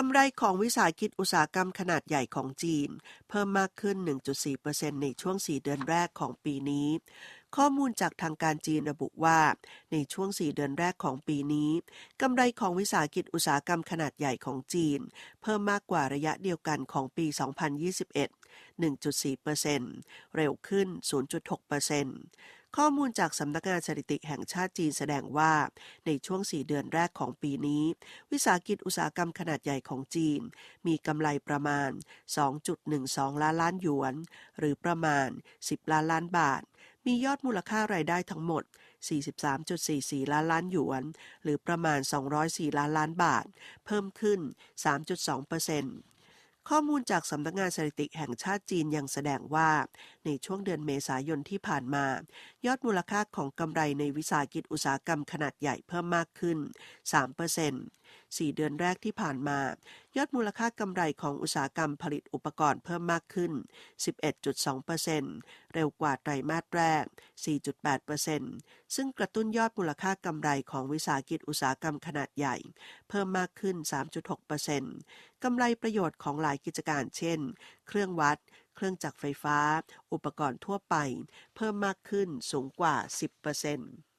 กำไรของวิสาหกิจอุตสาหกรรมขนาดใหญ่ของจีน เพิ่มมากขึ้น 1.4%ในช่วง 4 เดือนแรกของปีนี้ ข้อมูลจากทางการจีนระบุว่า ในช่วง 4 เดือนแรกของปีนี้ กำไรของวิสาหกิจอุตสาหกรรมขนาดใหญ่ของจีน เพิ่มมากกว่าระยะเดียวกันของปี 2021 1.4%เร็วขึ้น 0.6% ข้อมูลจากสำนักงานสถิติแห่งชาติจีนแสดงว่า ในช่วง 4 เดือนแรกของปีนี้ วิสาหกิจอุตสาหกรรมขนาดใหญ่ของจีน มีกำไรประมาณ 2.12 ล้านล้านหยวน หรือประมาณ 10 ล้านล้านบาท มียอดมูลค่ารายได้ทั้งหมด43.44 ล้านล้านหยวน หรือประมาณ 204 ล้านล้านบาท เพิ่มขึ้น 3.2%ข้อมูลจากสำนักงานสถิติแห่งชาติจีนยังแสดงว่า ในช่วงเดือนเมษายนที่ผ่านมา ยอดมูลค่าของกำไรในวิสาหกิจอุตสาหกรรมขนาดใหญ่เพิ่มมากขึ้น 3% 4 เดือนแรกที่ผ่านมา ยอดมูลค่ากำไรของอุตสาหกรรมผลิตอุปกรณ์เพิ่มมากขึ้น 11.2%เร็วกว่าไตรมาสแรก 4.8%ซึ่งกระตุ้นยอดมูลค่ากำไรของวิสาหกิจอุตสาหกรรมขนาดใหญ่ เพิ่มมากขึ้น 3.6%กำไรประโยชน์ของหลายกิจการเช่น เครื่องวัด เครื่องจักรไฟฟ้า อุปกรณ์ทั่วไป เพิ่มมากขึ้นสูงกว่า 10%